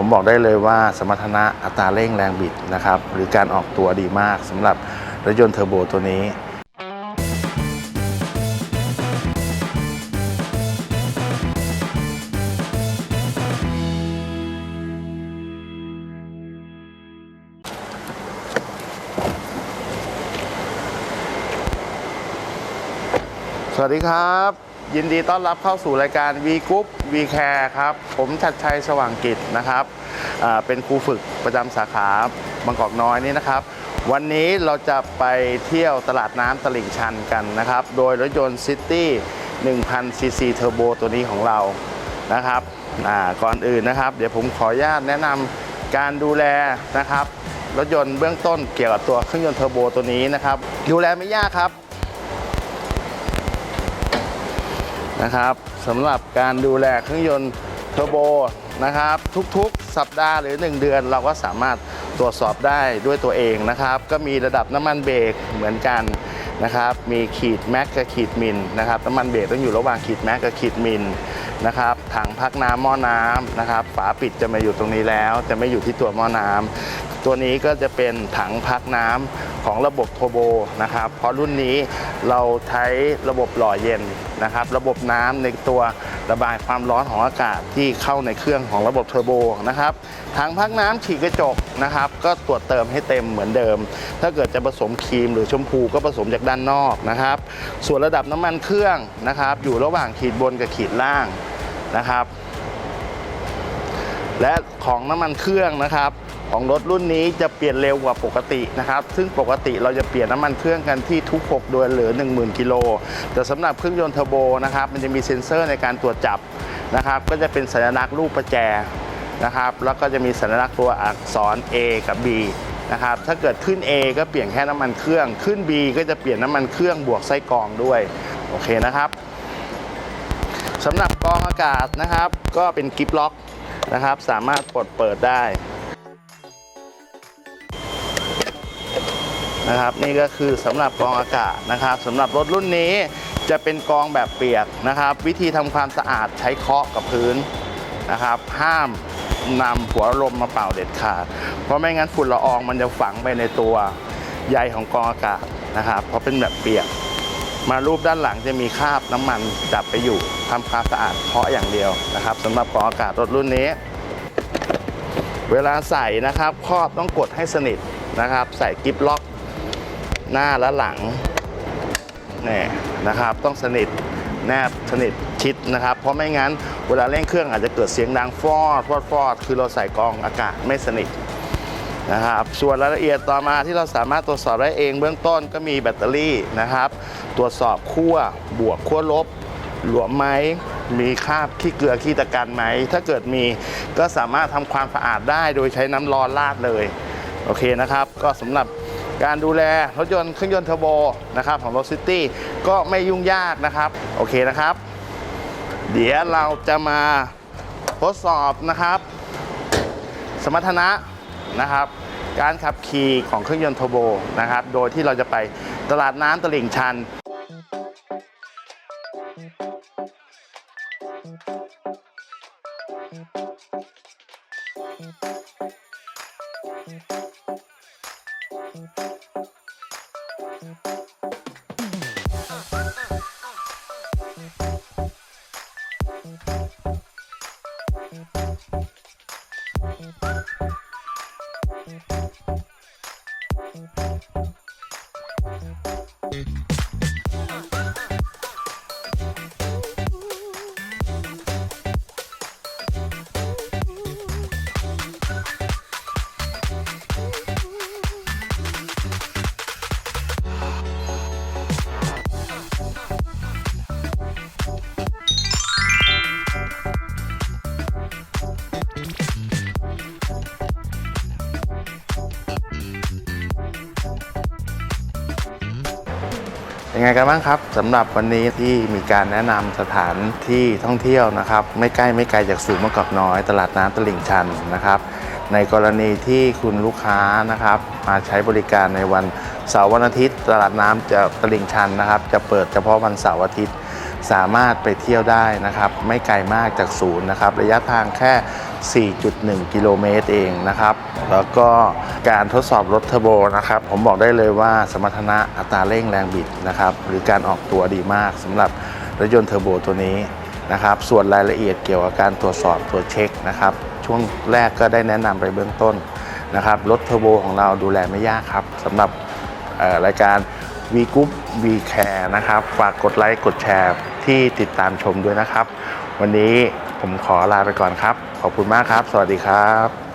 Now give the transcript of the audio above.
ผมบอกได้เลยว่าสมรรถนะอัตราเร่งแรงบิดนะครับ หรือการออกตัวดีมากสำหรับรถยนต์เทอร์โบตัวนี้สวัสดีครับ ยินดีต้อนรับเข้าสู่รายการ V Group V Care ครับ ผมชัดชัยสว่างกิจนะครับเป็นครูฝึกประจำสาขาบางกอกน้อยนี่นะครับ วันนี้เราจะไปเที่ยวตลาดน้ำตลิ่งชันกันนะครับ โดยรถยนต์ซิตี้1000 cc Turbo ตัวนี้ของเรานะครับก่อนอื่นนะครับ เดี๋ยวผมขออนุญาตแนะนำการดูแลนะครับ รถยนต์เบื้องต้นเกี่ยวกับตัวเครื่องยนต์เทอร์โบตัวนี้นะครับ ดูแลไม่ยากครับ นะครับสำหรับการดูแลเครื่องยนต์เทอร์โบนะครับ ทุกๆ สัปดาห์หรือ 1 เดือนเราก็สามารถตรวจสอบได้ด้วยตัวเองนะครับ ก็มีระดับน้ำมันเบรกเหมือนกันนะครับ มีขีดแม็กกับขีดมินนะครับ น้ำมันเบรกต้องอยู่ระหว่างขีดแม็กกับขีดมินนะครับ ถังพักน้ำหม้อน้ำนะครับ ฝาปิดจะมาอยู่ตรงนี้แล้ว จะไม่อยู่ที่ตัวหม้อน้ำ ตัวนี้ก็จะเป็นถังพักน้ำของระบบโทโบนะครับเพราะรุ่นนี้เราใช้ระบบหล่อเย็นนะครับ ระบบน้ำในตัวระบายความร้อนของอากาศที่เข้าในเครื่องของระบบเทอร์โบนะครับถังพักน้ำฉีดกระจกนะครับ ก็ตรวจเติมให้เต็มเหมือนเดิม ถ้าเกิดจะผสมครีมหรือชมพูก็ผสมจากด้านนอกนะครับ ส่วนระดับน้ำมันเครื่องนะครับ อยู่ระหว่างขีดบนกับขีดล่างนะครับ และของน้ำมันเครื่องนะครับ ของรถรุ่นนี้จะเปลี่ยนเร็วกว่าปกตินะครับ ซึ่งปกติเราจะเปลี่ยนน้ำมันเครื่องกันที่ทุก 6 เดือนหลือ 10,000 กิโล แต่สำหรับเครื่องยนต์เทอร์โบนะครับ มันจะมีเซ็นเซอร์ในการตรวจจับนะครับ ก็จะเป็นสัญลักษณ์รูปประแจนะครับ แล้วก็จะมีสัญลักษณ์ตัวอักษร A กับ B นะครับ ถ้าเกิดขึ้น A ก็เปลี่ยนแค่น้ำมันเครื่อง ขึ้น B ก็จะเปลี่ยนน้ำมันเครื่องบวกไส้กรองด้วย โอเคนะครับสำหรับกรองอากาศนะครับ ก็เป็นกิฟล็อกนะครับ สามารถปลดเปิดได้ นะครับ นี่ก็คือสำหรับกองอากาศนะครับสำหรับรถรุ่นนี้จะเป็นกองแบบเปียกนะครับ วิธีทำความสะอาดใช้เคาะกับพื้นนะครับ ห้ามนำหัวลมมาเป่าเด็ดขาด เพราะไม่งั้นฝุ่นละอองมันจะฝังไปในตัวใยของกองอากาศนะครับ เพราะเป็นแบบเปียก มารูปด้านหลังจะมีคราบน้ำมันจับไปอยู่ทำความสะอาดเพาะอย่างเดียวนะครับสำหรับกองอากาศรถรุ่นนี้ เวลาใส่นะครับครอบต้องกดให้สนิทนะครับ ใส่กิฟล็อก หน้าและหลังนี่นะครับ ต้องสนิทแนบสนิทชิดนะครับ เพราะไม่งั้นเวลาเร่งเครื่องอาจจะเกิดเสียงดังฟอดฟอดฟอดคือเราใส่กองอากาศไม่สนิทนะครับส่วนรายละเอียดต่อมาที่เราสามารถตรวจสอบได้เองเบื้องต้นก็มีแบตเตอรี่นะครับ ตรวจสอบขั้วบวกขั้วลบ หลวมไหมมีคราบขี้เกลือขี้ตะกันไหม ถ้าเกิดมีก็สามารถทำความสะอาดได้โดยใช้น้ำร้อนราดเลย โอเคนะครับ ก็สำหรับ การดูแลรถยนต์เครื่องยนต์เทอร์โบนะครับของรถซิตี้ก็ไม่ยุ่งยากนะครับ โอเคนะครับ เดี๋ยวเราจะมาทดสอบนะครับ สมรรถนะนะครับ การขับขี่ของเครื่องยนต์เทอร์โบนะครับ โดยที่เราจะไปตลาดน้ำตลิ่งชัน Thank you. ยังไงกันบ้างครับสำหรับวันนี้ที่มีการแนะนำสถานที่ท่องเที่ยวนะครับ ไม่ใกล้ไม่ไกลจากศูนย์มะกอกน้อย ตลาดน้ำตลิ่งชันนะครับ ในกรณีที่คุณลูกค้านะครับมาใช้บริการในวันเสาร์วันอาทิตย์ ตลาดน้ำจะตลิ่งชันนะครับ จะเปิดเฉพาะวันเสาร์อาทิตย์ สามารถไปเที่ยวได้นะครับไม่ไกลมากจากศูนย์นะครับระยะทางแค่ 4.1 กิโลเมตรเองนะครับแล้วก็การทดสอบรถเทอร์โบนะครับผมบอกได้เลยว่าสมรรถนะอัตราเร่งแรงบิดนะครับหรือการออกตัวดีมากสำหรับรถยนต์เทอร์โบตัวนี้นะครับส่วนรายละเอียดเกี่ยวกับการตรวจสอบตรวจเช็คนะครับช่วงแรกก็ได้แนะนำไปเบื้องต้นนะครับรถเทอร์โบของเราดูแลไม่ยากครับสำหรับรายการ V Group V Care นะครับ ฝากกดไลค์กดแชร์ที่ติดตามชมด้วยนะครับ วันนี้ผมขอลาไปก่อนครับ ขอบคุณมากครับ สวัสดีครับ